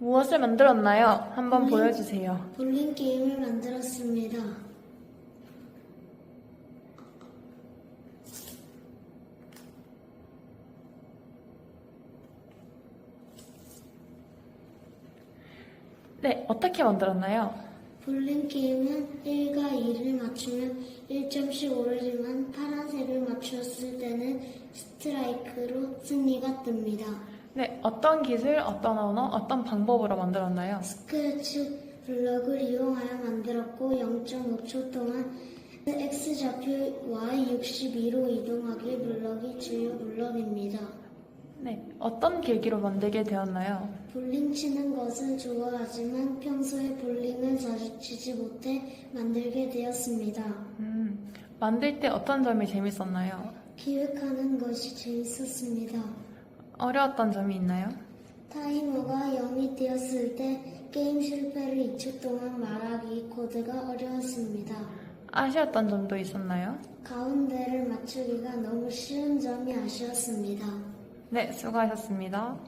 무엇을 만들었나요? 한번 네. 보여주세요. 볼링 게임을 만들었습니다. 네, 어떻게 만들었나요? 볼링 게임은 1과 2를 맞추면 1점씩 오르지만 파란색을 맞추었을 때는 스트라이크로 승리가 뜹니다. 네, 어떤 기술, 어떤 언어, 어떤 방법으로 만들었나요? 스크래치 블럭을 이용하여 만들었고 0.5초 동안 X좌표 Y62로 이동하기 블럭이 주요 블럭입니다. 네, 어떤 계기로 만들게 되었나요? 볼링 치는 것은 좋아하지만 평소에 볼링을 자주 치지 못해 만들게 되었습니다. 음, 만들 때 어떤 점이 재밌었나요? 기획하는 것이 재밌었습니다. 어려웠던 점이 있나요? 타이머가 0이 되었을 때 게임 실패를 2초 동안 말하기 코드가 어려웠습니다. 아쉬웠던 점도 있었나요? 가운데를 맞추기가 너무 쉬운 점이 아쉬웠습니다. 네, 수고하셨습니다.